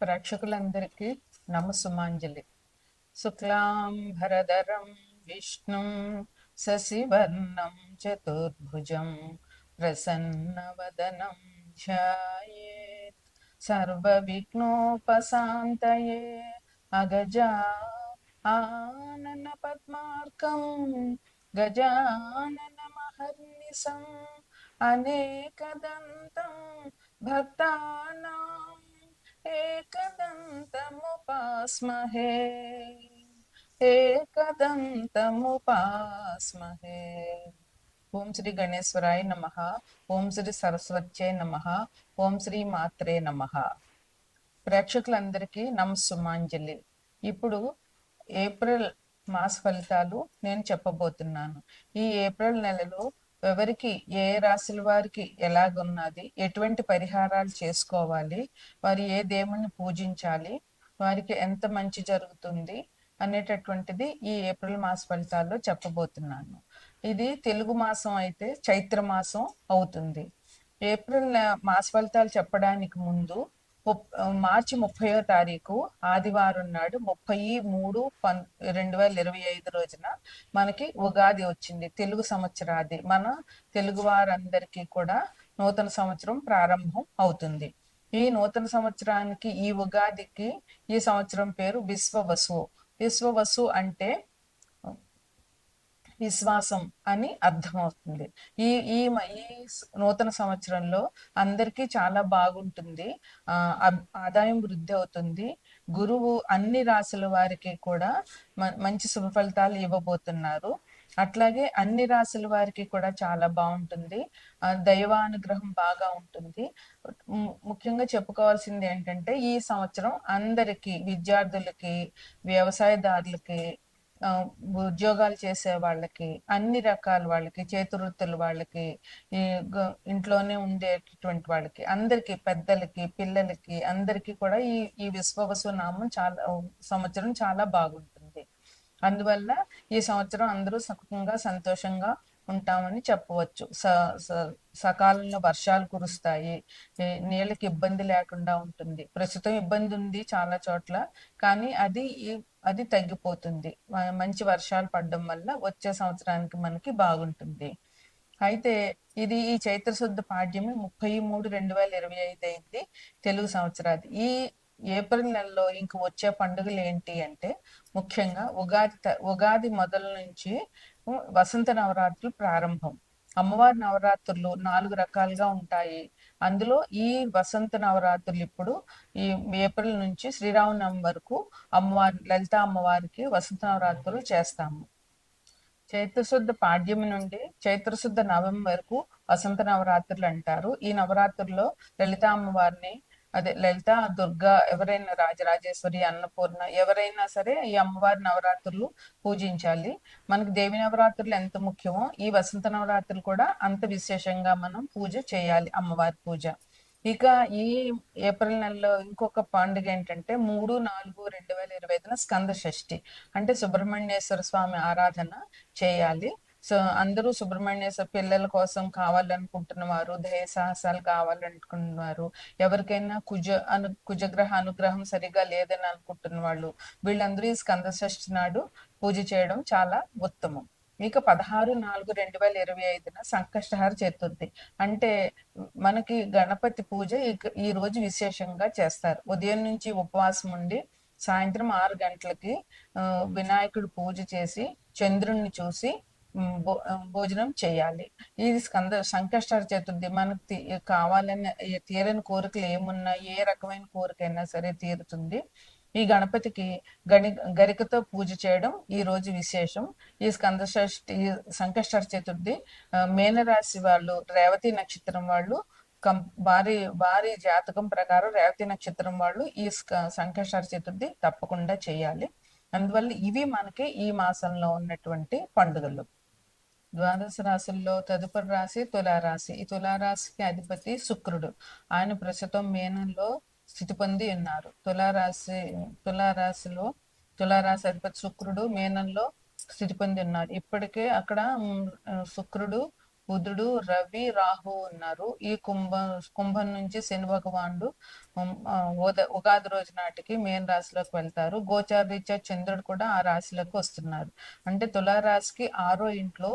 ప్రేక్షకులందరికీ నమస్సుమాంజలి శుక్లాంబరధరం విష్ణుం శశివర్ణం చతుర్భుజం ప్రసన్నవదనం ధ్యాయేత్ సర్వవిఘ్నోపశాంతయే అగజా ఆనన పద్మార్కం గజానన మహర్నిశం అనేకదంతం భక్తానాం एकदन्तमुपास्महे एकदन्तमुपास्महे ఓం శ్రీ గణేశ్వరాయ నమ ఓం శ్రీ సరస్వత్యే నమ ఓం శ్రీ మాత్రే నమ ప్రేక్షకులందరికీ నమస్సుమాంజలి ఇప్పుడు ఏప్రిల్ మాస ఫలితాలు నేను చెప్పబోతున్నాను ఈ ఏప్రిల్ నెలలో ఎవరికి ఏ రాశుల వారికి ఎలాగున్నది ఎటువంటి పరిహారాలు చేసుకోవాలి వారు ఏ దేవుణ్ణి పూజించాలి వారికి ఎంత మంచి జరుగుతుంది అనేటటువంటిది ఈ ఏప్రిల్ మాస ఫలితాల్లో చెప్పబోతున్నాను. ఇది తెలుగు మాసం అయితే చైత్ర మాసం అవుతుంది. ఏప్రిల్ మాస ఫలితాలు చెప్పడానికి ముందు మార్చి ముప్పయో తారీఖు ఆదివారం నాడు ముప్పై మూడు పన్ రెండు వేల ఇరవై ఐదు రోజున మనకి ఉగాది వచ్చింది. తెలుగు సంవత్సరాది. మన తెలుగు వారందరికీ కూడా నూతన సంవత్సరం ప్రారంభం అవుతుంది. ఈ నూతన సంవత్సరానికి ఈ ఉగాదికి ఈ సంవత్సరం పేరు విశ్వవసు. విశ్వవసు అంటే విశ్వాసం అని అర్థమవుతుంది. ఈ ఈ మ- ఈ నూతన సంవత్సరంలో అందరికీ చాలా బాగుంటుంది. ఆదాయం వృద్ధి అవుతుంది. గురువు అన్ని రాశుల వారికి కూడా మ- మంచి శుభ ఫలితాలు ఇవ్వబోతున్నారు. అట్లాగే అన్ని రాశుల వారికి కూడా చాలా బాగుంటుంది. దైవానుగ్రహం బాగా ఉంటుంది. ముఖ్యంగా చెప్పుకోవాల్సింది ఏంటంటే ఈ సంవత్సరం అందరికీ విద్యార్థులకి వ్యవసాయదారులకి ఉద్యోగాలు చేసే వాళ్ళకి అన్ని రకాల వాళ్ళకి చేతివృత్తుల వాళ్ళకి ఈ ఇంట్లోనే ఉండేటటువంటి వాళ్ళకి అందరికి పెద్దలకి పిల్లలకి అందరికీ కూడా ఈ ఈ విశ్వవసు నామం చాలా సంవత్సరం చాలా బాగుంటుంది. అందువల్ల ఈ సంవత్సరం అందరూ సుఖంగా సంతోషంగా ఉంటామని చెప్పవచ్చు. స స- సకాలంలో వర్షాలు కురుస్తాయి నీళ్ళకి ఇబ్బంది లేకుండా ఉంటుంది. ప్రస్తుతం ఇబ్బంది ఉంది చాలా చోట్ల కానీ అది ఈ- అది తగ్గిపోతుంది. మంచి వర్షాలు పడడం వల్ల వచ్చే సంవత్సరానికి మనకి బాగుంటుంది. అయితే ఇది ఈ చైత్ర శుద్ధ పాడ్యమి ముప్పై మూడు రెండు వేల ఇరవై ఐదు అయింది తెలుగు సంవత్సరాది. ఈ ఏప్రిల్ నెలలో ఇంక వచ్చే పండుగలు ఏంటి అంటే ముఖ్యంగా ఉగాది త- ఉగాది మొదలు నుంచి వసంత నవరాత్రులు ప్రారంభం. అమ్మవారి నవరాత్రులు నాలుగు రకాలుగా ఉంటాయి. అందులో ఈ వసంత నవరాత్రులు ఇప్పుడు ఈ ఏప్రిల్ నుంచి శ్రీరామనవమి వరకు అమ్మవారి లలిత అమ్మవారికి వసంత నవరాత్రులు చేస్తాము. చైత్రశుద్ధ పాడ్యమి నుండి చైత్రశుద్ధ నవమి వరకు వసంత నవరాత్రులు అంటారు. ఈ నవరాత్రుల్లో లలిత అమ్మవారిని అదే లలిత దుర్గా ఎవరైనా రాజరాజేశ్వరి అన్నపూర్ణ ఎవరైనా సరే ఈ అమ్మవారి నవరాత్రులు పూజించాలి. మనకి దేవి నవరాత్రులు ఎంత ముఖ్యమో ఈ వసంత నవరాత్రులు కూడా అంత విశేషంగా మనం పూజ చేయాలి అమ్మవారి పూజ. ఇక ఈ ఏప్రిల్ నెలలో ఇంకొక పండుగ ఏంటంటే మూడు నాలుగు రెండు వేల ఇరవై ఐదున స్కంద షష్ఠి. అంటే సుబ్రహ్మణ్యేశ్వర స్వామి ఆరాధన చేయాలి. సో అందరూ సుబ్రహ్మణ్యేశ్వర పిల్లల కోసం కావాలనుకుంటున్న వారు ధైర్య సాహసాలు కావాలనుకుంటున్నారు ఎవరికైనా కుజ అను కుజగ్రహ అనుగ్రహం సరిగా లేదని అనుకుంటున్న వాళ్ళు వీళ్ళందరూ ఈ స్కంద షష్ఠి నాడు పూజ చేయడం చాలా ఉత్తమం. మీకు పదహారు నాలుగు రెండు వేల ఇరవై ఐదున సంకష్టహార చతుర్థి అంటే మనకి గణపతి పూజ ఈ రోజు విశేషంగా చేస్తారు. ఉదయం నుంచి ఉపవాసం ఉండి సాయంత్రం ఆరు గంటలకి వినాయకుడు పూజ చేసి చంద్రుణ్ణి చూసి భోజనం చేయాలి. ఇది స్కంద సంకష్టార చతుర్థి మనకు తీ- తీరని కోరికలు ఏమున్నా ఏ రకమైన కోరికైనా సరే తీరుతుంది. ఈ గణపతికి గణి గరికతో పూజ చేయడం ఈ రోజు విశేషం. ఈ స్కంద షష్ఠి ఈ సంకష్టార చతుర్థి మేనరాశి వాళ్ళు రేవతి నక్షత్రం వాళ్ళు కం వారి వారి జాతకం ప్రకారం రేవతి నక్షత్రం వాళ్ళు ఈ స్క- సంకష్టార చతుర్థి తప్పకుండా చేయాలి. అందువల్ల ఇవి మనకి ఈ మాసంలో ఉన్నటువంటి పండుగలు. ద్వాదశ రాశుల్లో తదుపరి రాశి తులారాశి. ఈ తులారాశికి అధిపతి శుక్రుడు. ఆయన ప్రస్తుతం మేనంలో స్థితి పొంది ఉన్నారు. తులారాశి తులారాశిలో తులారాశి అధిపతి శుక్రుడు మేనంలో స్థితి పొంది ఉన్నారు. ఇప్పటికే అక్కడ శుక్రుడు బుధుడు రవి రాహు ఉన్నారు. ఈ కుంభ కుంభం నుంచి శని భగవానుడు ఉగాది రోజు నాటికి మేన్ రాశిలోకి వెళ్తారు. గోచార రీత్యా చంద్రుడు కూడా ఆ రాశిలోకి వస్తున్నారు. అంటే తులారాశికి ఆరో ఇంట్లో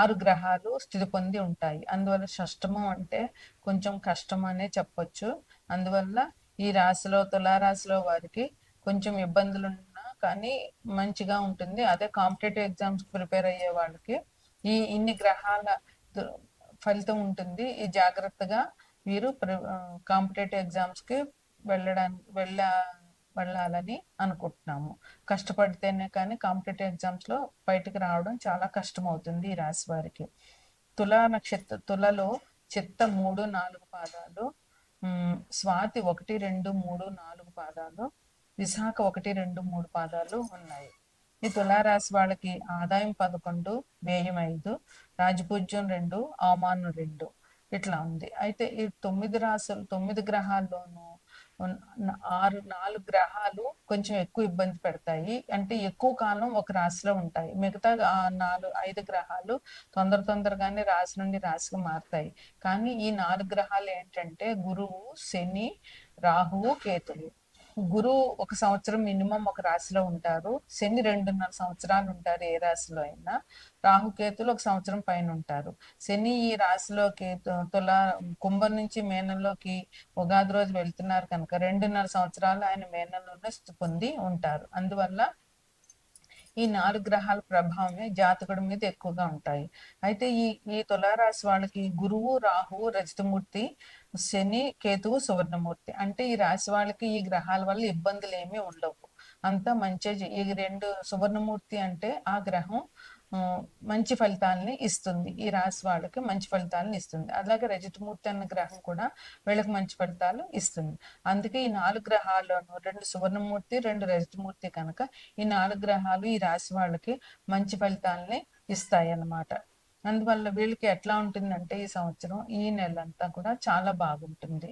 ఆరు గ్రహాలు స్థితి పొంది ఉంటాయి. అందువల్ల షష్టమం అంటే కొంచెం కష్టం అనే చెప్పొచ్చు. అందువల్ల ఈ రాశిలో తులారాశిలో వారికి కొంచెం ఇబ్బందులు ఉన్నా కానీ మంచిగా ఉంటుంది. అదే కాంపిటేటివ్ ఎగ్జామ్స్ ప్రిపేర్ అయ్యే వాళ్ళకి ఈ ఇన్ని గ్రహాల ఫలితం ఉంటుంది. ఈ జాగ్రత్తగా వీరు కాంపిటేటివ్ ఎగ్జామ్స్కి వెళ్ళడానికి వెళ్ళ వెళ్ళాలని అనుకుంటున్నాము. కష్టపడితేనే కానీ కాంపిటేటివ్ ఎగ్జామ్స్లో బయటకు రావడం చాలా కష్టం అవుతుంది ఈ రాశి వారికి. తులా నక్షత్ర తులలో చిత్త మూడు నాలుగు పాదాలు స్వాతి ఒకటి రెండు మూడు నాలుగు పాదాలు విశాఖ ఒకటి రెండు మూడు పాదాలు ఉన్నాయి. ఈ తులారాశి వాళ్ళకి ఆదాయం పదకొండు వ్యయం ఐదు రాజపూజ్యం రెండు అవమానం రెండు ఇట్లా ఉంది. అయితే ఈ తొమ్మిది రాశులు తొమ్మిది గ్రహాల్లోనూ ఆరు నాలుగు గ్రహాలు కొంచెం ఎక్కువ ఇబ్బంది పెడతాయి. అంటే ఎక్కువ కాలం ఒక రాశిలో ఉంటాయి. మిగతా ఆ నాలుగు ఐదు గ్రహాలు తొందర తొందరగానే రాశి నుండి రాశికి మారుతాయి. కానీ ఈ నాలుగు గ్రహాలు ఏంటంటే గురువు శని రాహువు కేతువు. గురువు ఒక సంవత్సరం మినిమం ఒక రాశిలో ఉంటారు. శని రెండున్నర సంవత్సరాలు ఉంటారు ఏ రాశిలో అయినా. రాహుకేతులు ఒక సంవత్సరం పైన ఉంటారు. శని ఈ రాశిలోకి తుల కుంభం నుంచి మేనంలోకి ఉగాది రోజు వెళ్తున్నారు కనుక రెండున్నర సంవత్సరాలు ఆయన మేనంలోనే పొంది ఉంటారు. అందువల్ల ఈ నాలుగు గ్రహాల ప్రభావమే జాతకుడి మీద ఎక్కువగా ఉంటాయి. అయితే ఈ ఈ తులారాశి వాళ్ళకి గురువు రాహువు రజతమూర్తి శని కేతువు సువర్ణమూర్తి. అంటే ఈ రాశి వాళ్ళకి ఈ గ్రహాల వల్ల ఇబ్బందులు ఏమీ ఉండవు. అంతా మంచి ఈ రెండు సువర్ణమూర్తి అంటే ఆ గ్రహం మంచి ఫలితాలని ఇస్తుంది. ఈ రాశి వాళ్ళకి మంచి ఫలితాలను ఇస్తుంది. అలాగే రజతమూర్తి అన్న గ్రహం కూడా వీళ్ళకి మంచి ఫలితాలు ఇస్తుంది. అందుకే ఈ నాలుగు గ్రహాల్లోనూ రెండు సువర్ణమూర్తి రెండు రజతమూర్తి కనుక ఈ నాలుగు గ్రహాలు ఈ రాశి వాళ్ళకి మంచి ఫలితాలని ఇస్తాయి అన్నమాట అందువల్ల వీళ్ళకి ఎట్లా ఉంటుందంటే ఈ సంవత్సరం ఈ నెల అంతా కూడా చాలా బాగుంటుంది.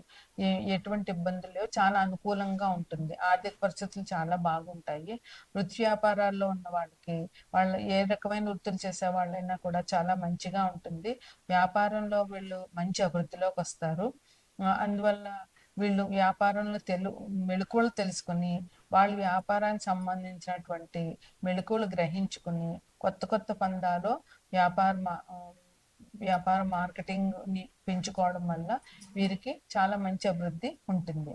ఎటువంటి ఇబ్బందులు లేవు. చాలా అనుకూలంగా ఉంటుంది. ఆర్థిక పరిస్థితులు చాలా బాగుంటాయి. వృత్తి వ్యాపారాల్లో ఉన్న వాళ్ళకి వాళ్ళ ఏ రకమైన వృత్తులు చేసే వాళ్ళైనా కూడా చాలా మంచిగా ఉంటుంది. వ్యాపారంలో వీళ్ళు మంచి అభివృద్ధిలోకి వస్తారు. అందువల్ల వీళ్ళు వ్యాపారంలో తెలు మెళకువలు తెలుసుకుని వాళ్ళ వ్యాపారానికి సంబంధించినటువంటి మెళకువలు గ్రహించుకుని కొత్త కొత్త పందాలో వ్యాపార మా- వ్యాపార మార్కెటింగ్ని పెంచుకోవడం వల్ల వీరికి చాలా మంచి అభివృద్ధి ఉంటుంది.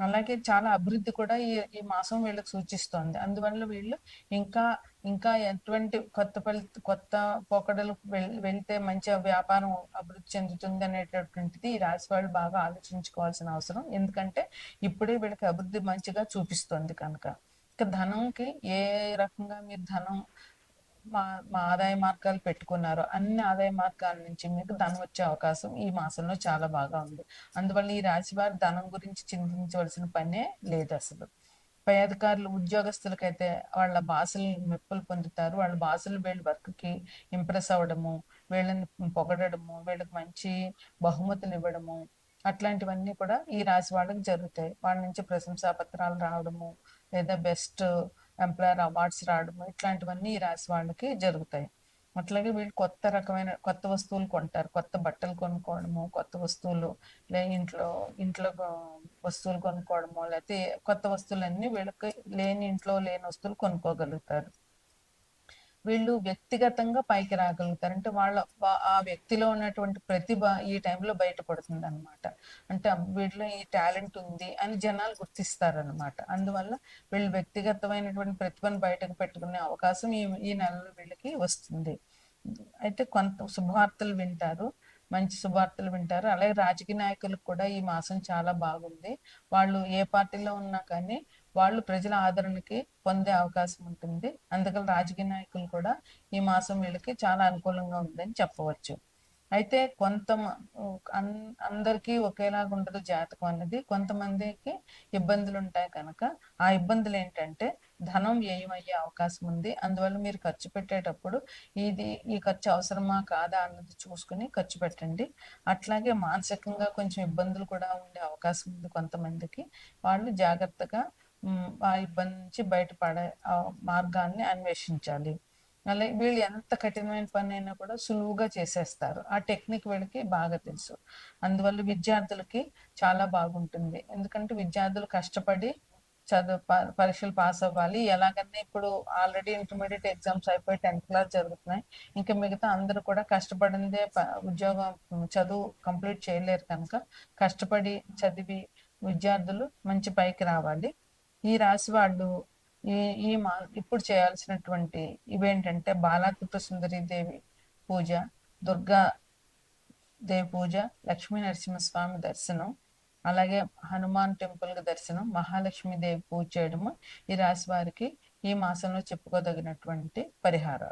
అలాగే చాలా అభివృద్ధి కూడా ఈ ఈ మాసం వీళ్ళకి సూచిస్తోంది. అందువల్ల వీళ్ళు ఇంకా ఇంకా ఎటువంటి కొత్త కొత్త పోకడలు వెళ్తే మంచి వ్యాపారం అభివృద్ధి చెందుతుంది అనేటటువంటిది ఈ రాశి వాళ్ళు బాగా ఆలోచించుకోవాల్సిన అవసరం. ఎందుకంటే ఇప్పుడే వీళ్ళకి అభివృద్ధి మంచిగా చూపిస్తోంది కనుక. ఇక ధనంకి ఏ రకంగా మీరు ధనం మా మా ఆదాయ మార్గాలు పెట్టుకున్నారు అన్ని ఆదాయ మార్గాల నుంచి మీకు ధనం వచ్చే అవకాశం ఈ మాసంలో చాలా బాగా ఉంది. అందువల్ల ఈ రాశి వారి ధనం గురించి చింతించవలసిన పనే లేదు అసలు. పై అధికారులు ఉద్యోగస్తులకైతే వాళ్ళ భాషలు మెప్పులు పొందుతారు. వాళ్ళ భాషలు వీళ్ళ వర్క్కి ఇంప్రెస్ అవ్వడము వీళ్ళని పొగడము వీళ్ళకి మంచి బహుమతులు ఇవ్వడము అట్లాంటివన్నీ కూడా ఈ రాశి వాళ్ళకి జరుగుతాయి. వాళ్ళ నుంచి ప్రశంసా పత్రాలు రావడము లేదా బెస్ట్ ఎంప్లాయర్ అవార్డ్స్ రావడము ఇట్లాంటివన్నీ ఈ వాళ్ళకి జరుగుతాయి. అట్లాగే వీళ్ళు కొత్త రకమైన కొత్త వస్తువులు కొంటారు. కొత్త బట్టలు కొనుక్కోవడము కొత్త వస్తువులు లే ఇంట్లో ఇంట్లో వస్తువులు కొనుక్కోవడము లేకపోతే కొత్త వస్తువులన్నీ వీళ్ళకి లేని ఇంట్లో లేని వస్తువులు కొనుక్కోగలుగుతారు. వీళ్ళు వ్యక్తిగతంగా పైకి రాగలుగుతారు. అంటే వాళ్ళ ఆ వ్యక్తిలో ఉన్నటువంటి ప్రతిభ ఈ టైంలో బయటపడుతుంది అనమాట అంటే వీళ్ళు వీళ్ళలో ఈ టాలెంట్ ఉంది అని జనాలు గుర్తిస్తారు అనమాట అందువల్ల వీళ్ళు వ్యక్తిగతమైనటువంటి ప్రతిభను బయటకు పెట్టుకునే అవకాశం ఈ ఈ నెలలో వీళ్ళకి వస్తుంది. అయితే కొంత శుభవార్తలు వింటారు. మంచి శుభార్తలు వింటారు. అలాగే రాజకీయ నాయకులకు కూడా ఈ మాసం చాలా బాగుంది. వాళ్ళు ఏ పార్టీలో ఉన్నా కానీ వాళ్ళు ప్రజల ఆదరణకి పొందే అవకాశం ఉంటుంది. అందుకని రాజకీయ నాయకులు కూడా ఈ మాసం వీళ్ళకి చాలా అనుకూలంగా ఉందని చెప్పవచ్చు. అయితే కొంత అన్- అందరికీ ఒకేలాగా ఉండదు జాతకం అనేది కొంతమందికి ఇబ్బందులు ఉంటాయి కనుక ఆ ఇబ్బందులు ఏంటంటే ధనం వ్యయం అయ్యే అవకాశం ఉంది. అందువల్ల మీరు ఖర్చు పెట్టేటప్పుడు ఇది ఈ ఖర్చు అవసరమా కాదా అన్నది చూసుకుని ఖర్చు పెట్టండి. అట్లాగే మానసికంగా కొంచెం ఇబ్బందులు కూడా ఉండే అవకాశం ఉంది కొంతమందికి. వాళ్ళు జాగ్రత్తగా ఆ ఇబ్బంది నుంచి బయటపడే మార్గాన్ని అన్వేషించాలి. అలాగే వీళ్ళు ఎంత కఠినమైన పని అయినా కూడా సులువుగా చేసేస్తారు. ఆ టెక్నిక్ వీళ్ళకి బాగా తెలుసు. అందువల్ల విద్యార్థులకి చాలా బాగుంటుంది. ఎందుకంటే విద్యార్థులు కష్టపడి చదువు ప- పరీక్షలు పాస్ అవ్వాలి. ఎలాగన్నా ఇప్పుడు ఆల్రెడీ ఇంటర్మీడియట్ ఎగ్జామ్స్ అయిపోయి టెన్త్ క్లాస్ జరుగుతున్నాయి. ఇంకా మిగతా అందరూ కూడా కష్టపడిందే ప- ఉద్యోగం చదువు కంప్లీట్ చేయలేరు కనుక కష్టపడి చదివి విద్యార్థులు మంచి పైకి రావాలి. ఈ రాశి వాళ్ళు ఈ ఈ మా ఇప్పుడు చేయాల్సినటువంటి ఇవేంటంటే బాలా త్రిపుర సుందరి దేవి పూజ దుర్గా దేవి పూజ లక్ష్మీ నరసింహస్వామి దర్శనం అలాగే హనుమాన్ టెంపుల్ దర్శనం మహాలక్ష్మి దేవి పూజ చేయడము ఈ రాశి వారికి ఈ మాసంలో చెప్పుకోదగినటువంటి పరిహారాలు.